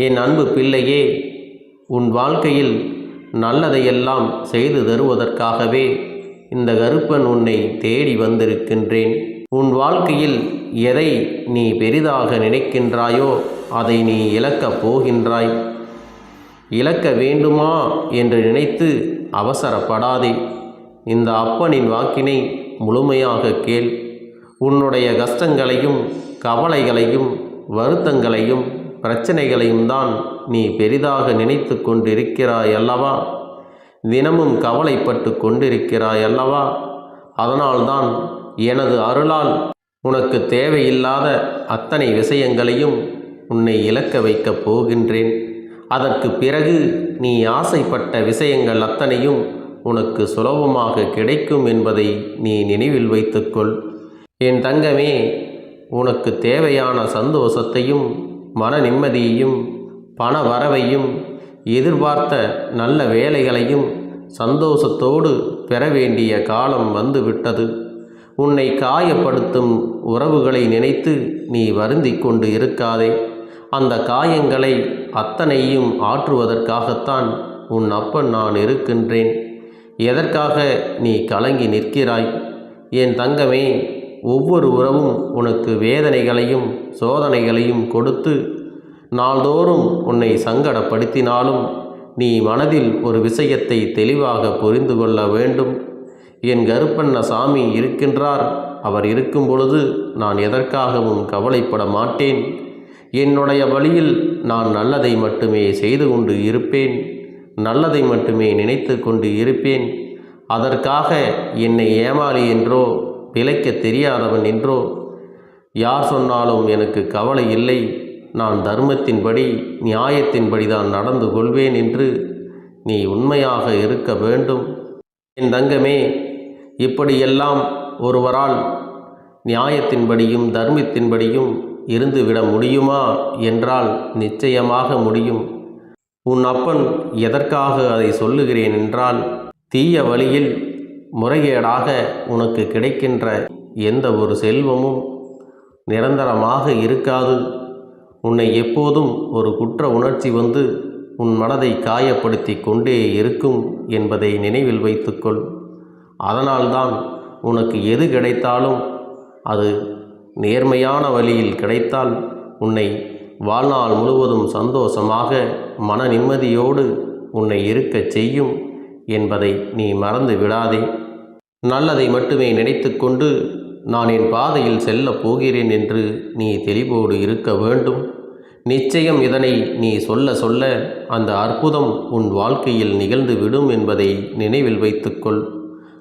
என் அன்பு பிள்ளையே உன் வாழ்க்கையில் நல்லதையெல்லாம் செய்து தருவதற்காகவே இந்த கருப்பன் உன்னை தேடி வந்திருக்கின்றேன். உன் வாழ்க்கையில் எதை நீ பெரிதாக நினைக்கின்றாயோ அதை நீ இழக்கப் போகின்றாய். இழக்க வேண்டுமா என்று நினைத்து அவசரப்படாதே. இந்த அப்பனின் வாக்கினை முழுமையாக கேள். உன்னுடைய கஷ்டங்களையும் கவலைகளையும் வருத்தங்களையும் பிரச்சனைகளையும் தான் நீ பெரிதாக நினைத்து கொண்டிருக்கிறாய் அல்லவா? தினமும் கவலைப்பட்டு கொண்டிருக்கிறாய் அல்லவா? அதனால்தான் எனது அருளால் உனக்கு தேவையில்லாத அத்தனை விஷயங்களையும் உன்னை இழக்க வைக்கப் போகின்றேன். அதற்கு பிறகு நீ ஆசைப்பட்ட விஷயங்கள் அத்தனையும் உனக்கு சுலபமாக கிடைக்கும் என்பதை நீ நினைவில் வைத்துக்கொள் என் தங்கமே உனக்கு தேவையான சந்தோஷத்தையும் மன நிம்மதியையும் பண வரவையும் எதிர்பார்த்த நல்ல வேலைகளையும் சந்தோஷத்தோடு பெற வேண்டிய காலம் வந்துவிட்டது. உன்னை காயப்படுத்தும் உறவுகளை நினைத்து நீ வருந்தி கொண்டு இருக்காதே. அந்த காயங்களை அத்தனையும் ஆற்றுவதற்காகத்தான் உன் அப்பன் நான் இருக்கின்றேன். எதற்காக நீ கலங்கி நிற்கிறாய்? என் தங்கமே ஒவ்வொரு உறவும் உனக்கு வேதனைகளையும் சோதனைகளையும் கொடுத்து நாள்தோறும் உன்னை சங்கடப்படுத்தினாலும் நீ மனதில் ஒரு விஷயத்தை தெளிவாக புரிந்து கொள்ள வேண்டும். என் கருப்பண்ண சாமி இருக்கின்றார். அவர் இருக்கும் பொழுது நான் எதற்காகவும் கவலைப்பட மாட்டேன். என்னுடைய வழியில் நான் நல்லதை மட்டுமே செய்து கொண்டு இருப்பேன். நல்லதை மட்டுமே நினைத்து கொண்டு இருப்பேன். அதற்காக என்னை ஏமாளி என்றோ பிழைக்க தெரியாதவன் என்றோ யார் சொன்னாலும் எனக்கு கவலை இல்லை. நான் தர்மத்தின்படி நியாயத்தின்படி தான் நடந்து கொள்வேன் என்று நீ உண்மையாக இருக்க வேண்டும். என் தங்கமே இப்படியெல்லாம் ஒருவரால் நியாயத்தின்படியும் தர்மத்தின்படியும் இருந்துவிட முடியுமா என்றால் நிச்சயமாக முடியும். உன் அப்பன் எதற்காக அதை சொல்லுகிறேன் என்றால் தீய வழியில் முறைகேடாக உனக்கு கிடைக்கின்ற எந்த ஒரு செல்வமும் நிரந்தரமாக இருக்காது. உன்னை எப்போதும் ஒரு குற்ற உணர்ச்சி வந்து உன் மனதை காயப்படுத்தி கொண்டே இருக்கும் என்பதை நினைவில் வைத்துக்கொள். அதனால்தான் உனக்கு எது கிடைத்தாலும் அது நேர்மையான வழியில் கிடைத்தால் உன்னை வாழ்நாள் முழுவதும் சந்தோஷமாக மன நிம்மதியோடு உன்னை இருக்கச் செய்யும் என்பதை நீ மறந்து விடாதே. நல்லதை மட்டுமே நினைத்துக்கொண்டு நான் என் பாதையில் செல்லப் போகிறேன் என்று நீ தெளிவோடு இருக்க வேண்டும். நிச்சயம் இதனை நீ சொல்ல சொல்ல அந்த அற்புதம் உன் வாழ்க்கையில் நிகழ்ந்து விடும் என்பதை நினைவில் வைத்துக்கொள்.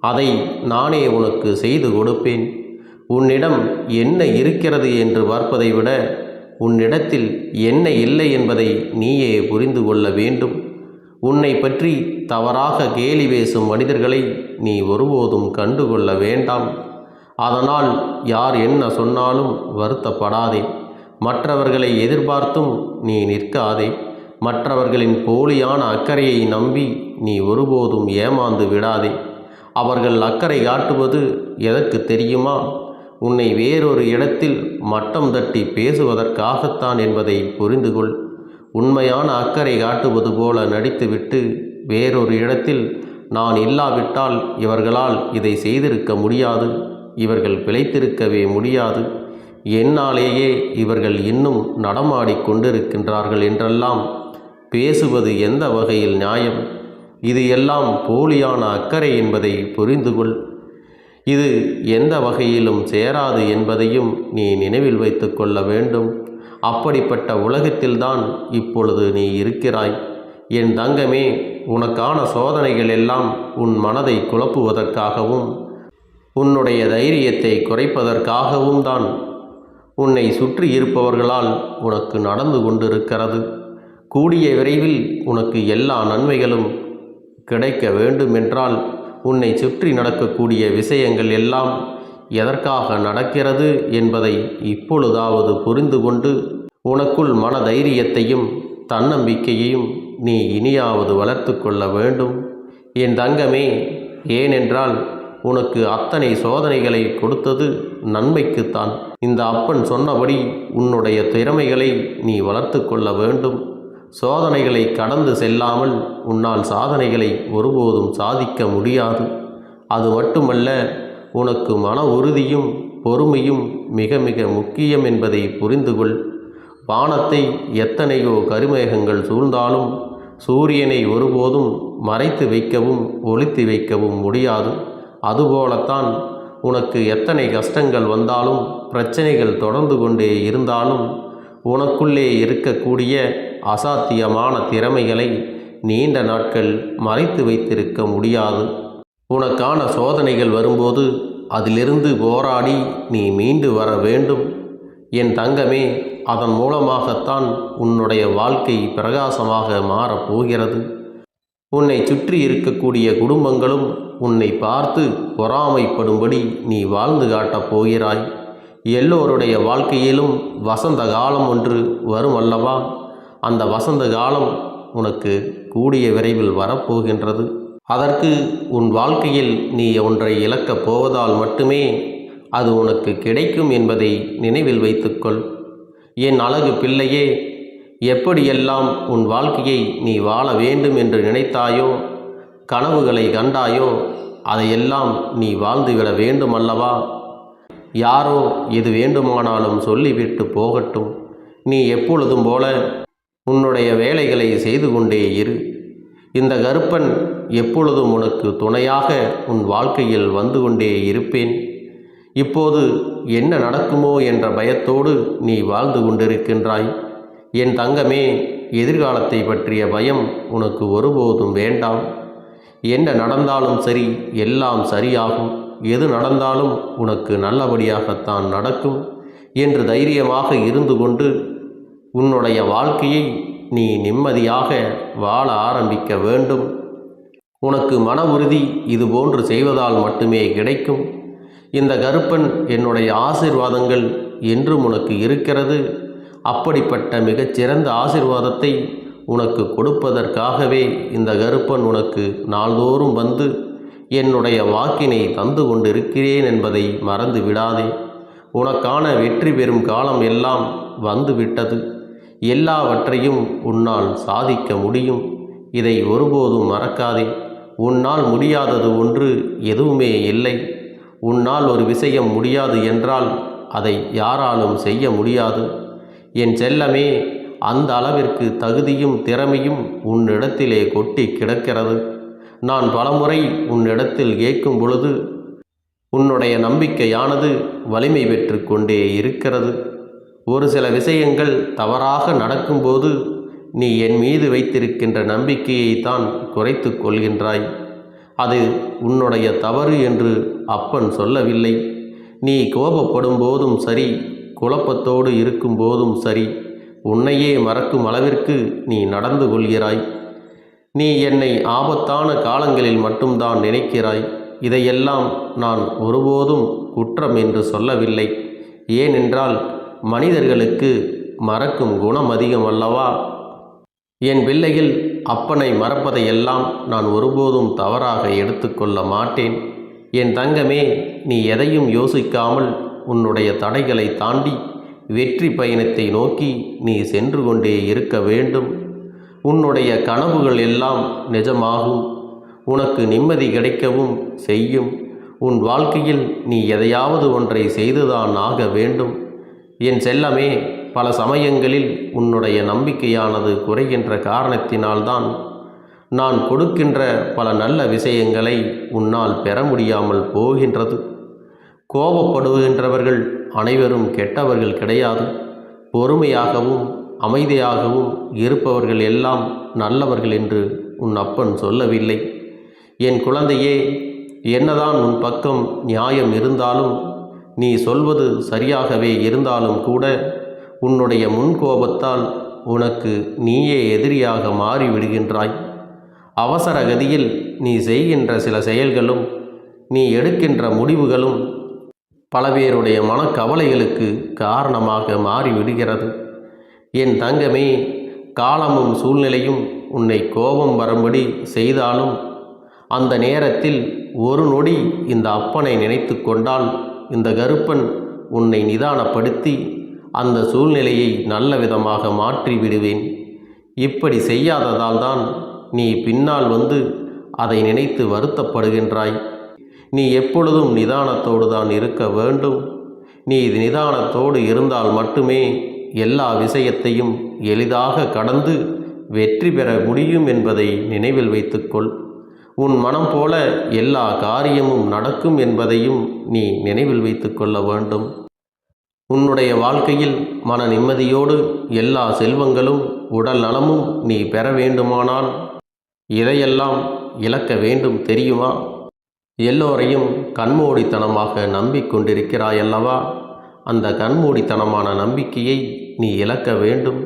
அதை நானே உனக்கு செய்து கொடுப்பேன். உன்னிடம் என்ன இருக்கிறது என்று பார்ப்பதை விட உன்னிடத்தில் என்ன இல்லை என்பதை நீயே புரிந்து கொள்ள வேண்டும். உன்னை பற்றி தவறாக கேலி பேசும் மனிதர்களை நீ ஒருபோதும் கண்டுகொள்ள வேண்டாம். அதனால் யார் என்ன சொன்னாலும் வருத்தப்படாதே. மற்றவர்களை எதிர்பார்த்தும் நீ நிற்காதே. மற்றவர்களின் போலியான அக்கறையை நம்பி நீ ஒருபோதும் ஏமாந்து விடாதே. அவர்கள் அக்கறை காட்டுவது எதற்கு தெரியுமா? உன்னை வேறொரு இடத்தில் மட்டம் தட்டி பேசுவதற்காகத்தான் என்பதை புரிந்து கொள் உண்மையான அக்கறை காட்டுவது போல நடித்துவிட்டு வேறொரு இடத்தில் நான் இல்லாவிட்டால் இவர்களால் இதை செய்திருக்க முடியாது இவர்கள் பிழைத்திருக்கவே முடியாது. என்னாலேயே இவர்கள் இன்னும் நடமாடிக் கொண்டிருக்கின்றார்கள் என்றெல்லாம் பேசுவது எந்த வகையில் நியாயம்? இது எல்லாம் போலியான அக்கறை என்பதை புரிந்து கொள் இது எந்த வகையிலும் சேராது என்பதையும் நீ நினைவில் வைத்து கொள்ள வேண்டும். அப்படிப்பட்ட உலகத்தில்தான் இப்பொழுது நீ இருக்கிறாய். என் தங்கமே உனக்கான சோதனைகள் எல்லாம் உன் மனதை குழப்புவதற்காகவும் உன்னுடைய தைரியத்தை குறைப்பதற்காகவும் தான் உன்னை சுற்றி இருப்பவர்களால் உனக்கு நடந்து கொண்டிருக்கிறது. கூடிய விரைவில் உனக்கு எல்லா நன்மைகளும் கிடைக்க வேண்டுமென்றால் உன்னை சுற்றி நடக்கக்கூடிய விஷயங்கள் எல்லாம் எதற்காக நடக்கிறது என்பதை இப்பொழுதாவது புரிந்து கொண்டு உனக்குள் மன தைரியத்தையும் தன்னம்பிக்கையையும் நீ இனியாவது வளர்த்து கொள்ள வேண்டும். என் தங்கமே ஏனென்றால் உனக்கு அத்தனை சோதனைகளை கொடுத்தது நன்மைக்குத்தான். இந்த அப்பன் சொன்னபடி உன்னுடைய திறமைகளை நீ வளர்த்து கொள்ள வேண்டும். சோதனைகளை கடந்து செல்லாமல் உன்னால் சாதனைகளை ஒருபோதும் சாதிக்க முடியாது. அது மட்டுமல்ல உனக்கு மன உறுதியும் பொறுமையும் மிக மிக முக்கியம் என்பதை புரிந்து கொள் வானத்தை எத்தனையோ கருமேகங்கள் சூழ்ந்தாலும் சூரியனை ஒருபோதும் மறைத்து வைக்கவும் ஒளித்து வைக்கவும் முடியாது. அதுபோலத்தான் உனக்கு எத்தனை கஷ்டங்கள் வந்தாலும் பிரச்சனைகள் தொடர்ந்து கொண்டே இருந்தாலும் உனக்குள்ளே இருக்கக்கூடிய அசாத்தியமான திறமைகளை நீண்ட நாட்கள் மறைத்து வைத்திருக்க முடியாது. உனக்கான சோதனைகள் வரும்போது அதிலிருந்து போராடி நீ மீண்டு வர வேண்டும். என் தங்கமே அதன் மூலமாகத்தான் உன்னுடைய வாழ்க்கை பிரகாசமாக மாறப்போகிறது உன்னை சுற்றி இருக்கக்கூடிய குடும்பங்களும் உன்னை பார்த்து பொறாமைப்படும்படி நீ வாழ்ந்து காட்டப் போகிறாய். எல்லோருடைய வாழ்க்கையிலும் வசந்த காலம் ஒன்று வரும் அல்லவா? அந்த வசந்த காலம் உனக்கு கூடிய விரைவில் வரப்போகின்றது அதற்கு உன் வாழ்க்கையில் நீ ஒன்றை இழக்கப் போவதால் மட்டுமே அது உனக்கு கிடைக்கும் என்பதை நினைவில் வைத்துக்கொள். என் அழகு பிள்ளையே எப்படியெல்லாம் உன் வாழ்க்கையை நீ வாழ வேண்டும் என்று நினைத்தாயோ கனவுகளை கண்டாயோ அதையெல்லாம் நீ வாழ்ந்துவிட வேண்டும் அல்லவா யாரோ எது வேண்டுமானாலும் சொல்லிவிட்டு போகட்டும். நீ எப்பொழுதும் போல உன்னுடைய வேலைகளை செய்து கொண்டே இரு. இந்த கருப்பன் எப்பொழுதும் உனக்கு துணையாக உன் வாழ்க்கையில் வந்து கொண்டே இருப்பேன். இப்போது என்ன நடக்குமோ என்ற பயத்தோடு நீ வாழ்ந்து கொண்டிருக்கின்றாய். என் தங்கமே எதிர்காலத்தை பற்றிய பயம் உனக்கு ஒருபோதும் வேண்டாம். என்ன நடந்தாலும் சரி எல்லாம் சரியாகும். எது நடந்தாலும் உனக்கு நல்லபடியாகத்தான் நடக்கும். என்று தைரியமாக இருந்து கொண்டு உன்னுடைய வாழ்க்கையை நீ நிம்மதியாக வாழ ஆரம்பிக்க வேண்டும். உனக்கு மன உறுதி இதுபோன்று செய்வதால் மட்டுமே கிடைக்கும். இந்த கருப்பன் என்னுடைய ஆசிர்வாதங்கள் என்றும் உனக்கு இருக்கிறது. அப்படிப்பட்ட மிகச்சிறந்த ஆசிர்வாதத்தை உனக்கு கொடுப்பதற்காகவே இந்த கருப்பன் உனக்கு நாள்தோறும் வந்து என்னுடைய வாக்கினை தந்து கொண்டிருக்கிறேன் என்பதை மறந்து விடாதே உனக்கான வெற்றி பெறும் காலம் எல்லாம் வந்துவிட்டது. எல்லாவற்றையும் உன்னால் சாதிக்க முடியும். இதை ஒருபோதும் மறக்காதே. உன்னால் முடியாதது ஒன்று எதுவுமே இல்லை. உன்னால் ஒரு விஷயம் முடியாது என்றால் அதை யாராலும் செய்ய முடியாது. என் செல்லமே அந்த அளவிற்கு தகுதியும் திறமையும் உன்னிடத்திலே கொட்டி கிடக்கிறது. நான் பலமுறை உன்னிடத்தில் கேட்கும் பொழுது உன்னுடைய நம்பிக்கையானது வலிமை பெற்று கொண்டே இருக்கிறது. ஒரு சில விஷயங்கள் தவறாக நடக்கும்போது நீ என் மீது வைத்திருக்கின்ற நம்பிக்கையை தான் குறைத்து கொள்கின்றாய். அது உன்னுடைய தவறு என்று அப்பன் சொல்லவில்லை. நீ கோபப்படும் போதும் சரி குழப்பத்தோடு இருக்கும் போதும் சரி உன்னையே மறக்கும் அளவிற்கு நீ நடந்து கொள்கிறாய். நீ என்னை ஆபத்தான காலங்களில் மட்டும்தான் நினைக்கிறாய். இதையெல்லாம் நான் ஒருபோதும் குற்றம் என்று சொல்லவில்லை. ஏனென்றால் மனிதர்களுக்கு மறக்கும் குணம் அதிகம் அல்லவா? என் பிள்ளையில் அப்பனை மறப்பதையெல்லாம் நான் ஒருபோதும் தவறாக எடுத்துக்கொள்ள மாட்டேன். என் தங்கமே நீ எதையும் யோசிக்காமல் உன்னுடைய தடைகளை தாண்டி வெற்றி பயணத்தை நோக்கி நீ சென்று கொண்டே இருக்க வேண்டும். உன்னுடைய கனவுகள் எல்லாம் நிஜமாகும். உனக்கு நிம்மதி கிடைக்கவும் செய்யும். உன் வாழ்க்கையில் நீ எதையாவது ஒன்றை செய்துதான் ஆக வேண்டும். என் செல்லமே பல சமயங்களில் உன்னுடைய நம்பிக்கையானது குறைகின்ற காரணத்தினால்தான் நான் கொடுக்கின்ற பல நல்ல விஷயங்களை உன்னால் பெற முடியாமல் போகின்றது. கோபப்படுகின்றவர்கள் அனைவரும் கெட்டவர்கள் கிடையாது. பொறுமையாகவும் அமைதியாகவும் இருப்பவர்கள் எல்லாம் நல்லவர்கள் என்று உன் அப்பன் சொல்லவில்லை. என் குழந்தையே என்னதான் உன் பக்கம் நியாயம் இருந்தாலும் நீ சொல்வது சரியாகவே இருந்தாலும் கூட உன்னுடைய முன்கோபத்தால் உனக்கு நீயே எதிரியாக மாறிவிடுகின்றாய். அவசர கதியில் நீ செய்கின்ற சில செயல்களும் நீ எடுக்கின்ற முடிவுகளும் பல பேருடைய மனக்கவலைகளுக்கு காரணமாக மாறிவிடுகிறது. என் தங்கமே காலமும் சூழ்நிலையும் உன்னை கோபம் வரும்படி செய்தாலும் அந்த நேரத்தில் ஒரு நொடி இந்த அப்பனை நினைத்து கொண்டால் இந்த கருப்பன் உன்னை நிதானப்படுத்தி அந்த சூழ்நிலையை நல்ல விதமாக மாற்றி விடுவேன். இப்படி செய்யாததால் தான் நீ பின்னால் வந்து அதை நினைத்து வருத்தப்படுகின்றாய். நீ எப்பொழுதும் நிதானத்தோடு தான் இருக்க வேண்டும். நீ இது நிதானத்தோடு இருந்தால் மட்டுமே எல்லா விஷயத்தையும் எளிதாக கடந்து வெற்றி பெற முடியும் என்பதை நினைவில் வைத்துக்கொள். உன் மனம் போல எல்லா காரியமும் நடக்கும் என்பதையும் நீ நினைவில் வைத்துக்கொள்ள வேண்டும். உன்னுடைய வாழ்க்கையில் மன நிம்மதியோடு எல்லா செல்வங்களும் உடல் நலமும் நீ பெற வேண்டுமானால் இதையெல்லாம் இழக்க வேண்டும் தெரியுமா? எல்லோரையும் கண்மூடித்தனமாக நம்பிக்கொண்டிருக்கிறாயல்லவா? அந்த கண்மூடித்தனமான நம்பிக்கையை நீ இழக்க வேண்டும்.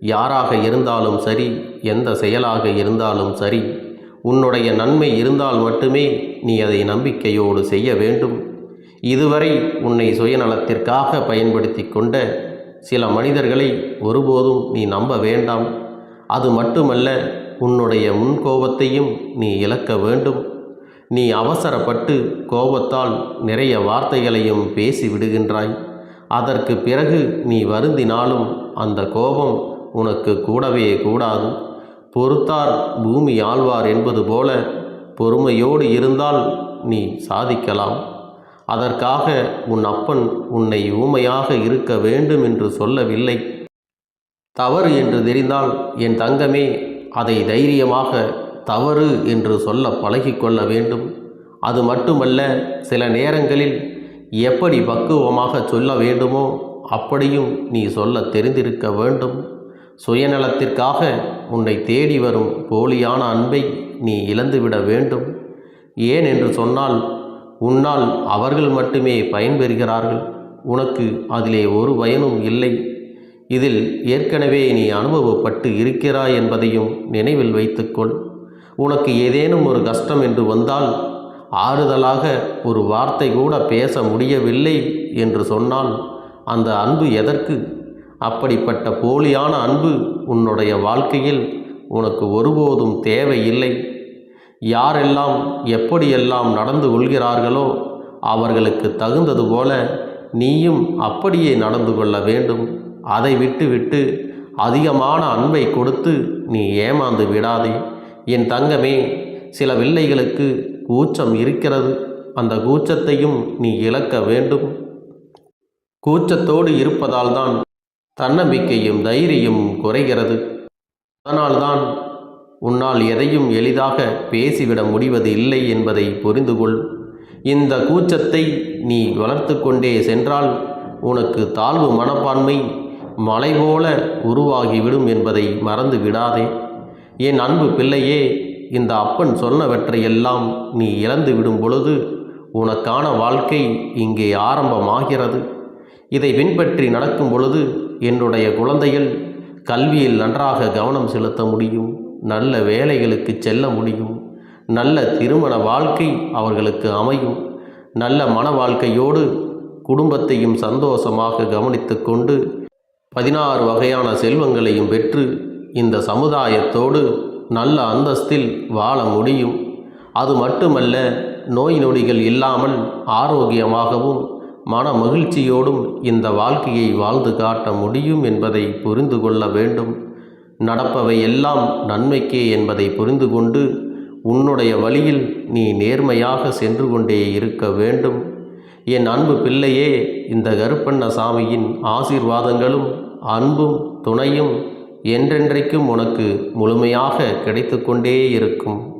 யாராக இருந்தாலும் சரி எந்த செயலாக இருந்தாலும் சரி உன்னுடைய நன்மை இருந்தால் மட்டுமே நீ அதை நம்பிக்கையோடு செய்ய வேண்டும். இதுவரை உன்னை சுயநலத்திற்காக பயன்படுத்தி கொண்ட சில மனிதர்களை ஒருபோதும் நீ நம்ப வேண்டாம். அது மட்டுமல்ல உன்னுடைய முன்கோபத்தையும் நீ இழக்க வேண்டும். நீ அவசரப்பட்டு கோபத்தால் நிறைய வார்த்தைகளையும் பேசி விடுகின்றாய். அதற்கு பிறகு நீ வருந்தினாலும் அந்த கோபம் உனக்கு கூடவே கூடாது. பொறுத்தார் பூமி ஆழ்வார் என்பது போல பொறுமையோடு இருந்தால் நீ சாதிக்கலாம். அதற்காக உன் அப்பன் உன்னை ஊமையாக இருக்க வேண்டும் என்று சொல்லவில்லை. தவறு என்று தெரிந்தால் என் தங்கமே அதை தைரியமாக தவறு என்று சொல்ல பழகிக்கொள்ள வேண்டும். அது மட்டுமல்ல சில நேரங்களில் எப்படி பக்குவமாக சொல்ல வேண்டுமோ அப்படியும் நீ சொல்ல தெரிந்திருக்க வேண்டும். சுயநலத்திற்காக உன்னை தேடி வரும் போலியான அன்பை நீ இழந்துவிட வேண்டும். ஏன் என்று சொன்னால் உன்னால் அவர்கள் மட்டுமே பயன்பெறுகிறார்கள். உனக்கு அதிலே ஒரு பயனும் இல்லை. இதில் ஏற்கனவே நீ அனுபவப்பட்டு இருக்கிறாய் என்பதையும் நினைவில் வைத்துக்கொள். உனக்கு ஏதேனும் ஒரு கஷ்டம் என்று வந்தால் ஆறுதலாக ஒரு வார்த்தை கூட பேச முடியவில்லை என்று சொன்னால் அந்த அன்பு எதற்கு? அப்படிப்பட்ட போலியான அன்பு உன்னுடைய வாழ்க்கையில் உனக்கு ஒருபோதும் தேவையில்லை. யாரெல்லாம் எப்படியெல்லாம் நடந்து கொள்கிறார்களோ அவர்களுக்கு தகுந்தது போல நீயும் அப்படியே நடந்து கொள்ள வேண்டும். அதை விட்டுவிட்டு அதிகமான அன்பை கொடுத்து நீ ஏமாந்து விடாதே. என் தங்கமே சில வில்லைகளுக்கு கூச்சம் இருக்கிறது. அந்த கூச்சத்தையும் நீ இழக்க வேண்டும். கூச்சத்தோடு இருப்பதால்தான் தன்னம்பிக்கையும் தைரியம் குறைகிறது. அதனால்தான் உன்னால் எதையும் எளிதாக பேசிவிட முடிவது இல்லை என்பதை புரிந்து கொள் இந்த கூச்சத்தை நீ வளர்த்து கொண்டே சென்றால் உனக்கு தாழ்வு மனப்பான்மை மலை போல உருவாகிவிடும் என்பதை மறந்து விடாதே. என் அன்பு பிள்ளையே இந்த அப்பன் சொன்னவற்றையெல்லாம் நீ இழந்து விடும் பொழுது உனக்கான வாழ்க்கை இங்கே ஆரம்பமாகிறது. இதை பின்பற்றி நடக்கும் பொழுது என்னுடைய குழந்தைகள் கல்வியில் நன்றாக கவனம் செலுத்த முடியும் நல்ல வேலைகளுக்கு செல்ல முடியும் நல்ல திருமண வாழ்க்கை அவர்களுக்கு அமையும் நல்ல மன வாழ்க்கையோடு குடும்பத்தையும் சந்தோஷமாக கவனித்து கொண்டு பதினாறு வகையான செல்வங்களையும் பெற்று இந்த சமுதாயத்தோடு நல்ல அந்தஸ்தில் வாழ முடியும். அது மட்டுமல்ல நோய் நொடிகள் இல்லாமல் ஆரோக்கியமாகவும் மன மகிழ்ச்சியோடும் இந்த வாழ்க்கையை வாழ்ந்து காட்ட முடியும் என்பதை புரிந்து கொள்ள வேண்டும். நடப்பவை எல்லாம் நன்மைக்கே என்பதை புரிந்து கொண்டு உன்னுடைய வழியில் நீ நேர்மையாக சென்று கொண்டே இருக்க வேண்டும். என் அன்பு பிள்ளையே இந்த கருப்பண்ண சாமியின் ஆசீர்வாதங்களும் அன்பும் துணையும் என்றென்றைக்கும் உனக்கு முழுமையாக கிடைத்து கொண்டே இருக்கும்.